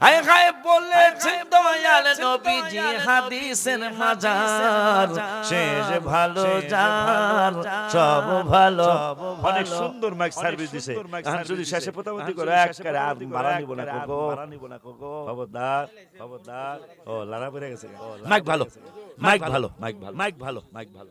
হায় হায় বলেছেন দয়াল নবীজি হাদিসের মাজার। শেষ ভালো যার সব ভালো। অনেক সুন্দর মাইক সার্ভিস দিছে। এখন যদি শেষে প্রতাপতি করে একবারে আর মারা নিব না কোকো খবরদার খবরদার। ও লারা পড়ে গেছে। মাইক ভালো। মাইক ভালো মাইক ভালো। মাইক ভালো। মাইক ভালো।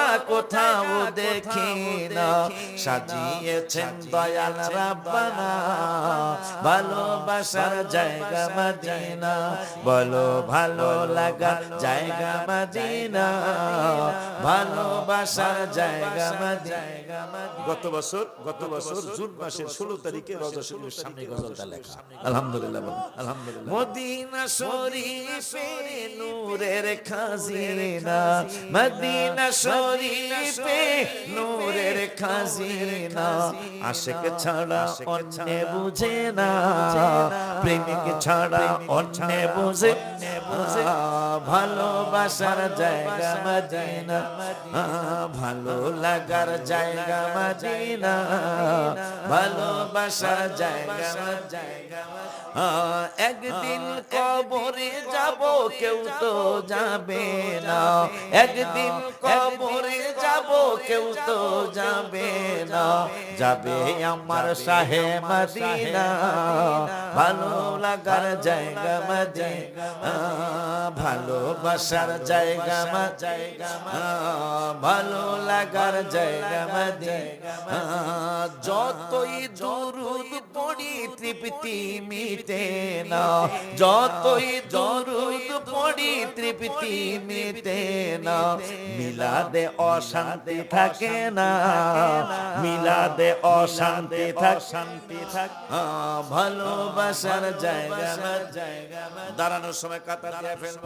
কোথাও দেখি না সাজিয়েছেন দয়াল রাব্বানা। ভালোবাসার জায়গা মদিনা। বলো ভালো লাগা জায়গা মদিনা। ভালোবাসার জায়গা গত বছর গত বছর জুন মাসের ষোলো তারিখে রজা শরীফের সামনে গজলটা লেখা আলহামদুলিল্লাহ আলহামদুলিল্লাহ মদিনা শরীফে নূরের খাজিনা। মদিনা শরীফে নূরের খাজিনা। আশিক ছাড়া অন্য বুঝে না। প্রেমিক ছাড়া অন্য বুঝে বুঝে ভালোবাসার জায়গা মদিনা। ভালো লাগার জায়গা মদিনা। ভালোবাসার জায়গা জায়গা একদিন কবরে যাব কেউ তো যাবে না। একদিন কবরে যাব কেউ তো যাবে না। যাবে আমার শাহে মদিনা। ভালো লাগার জায়গা মদিনা। ভালোবাসার জায়গা মা জায়গা ভালো লাগার জায়গা মা জায়গা যতই দরুদ পড়ি তৃপ্তি মিটে না। যতই দরুদ পড়ি তৃপ্তি মিটে না। মিলাদে অশান্তি থাকে না। মিলাদে অশান্তি থাক শান্তি থাক ভালোবাসার জায়গা জায়গা দাঁড়ানোর সময় কাতার ফেলব।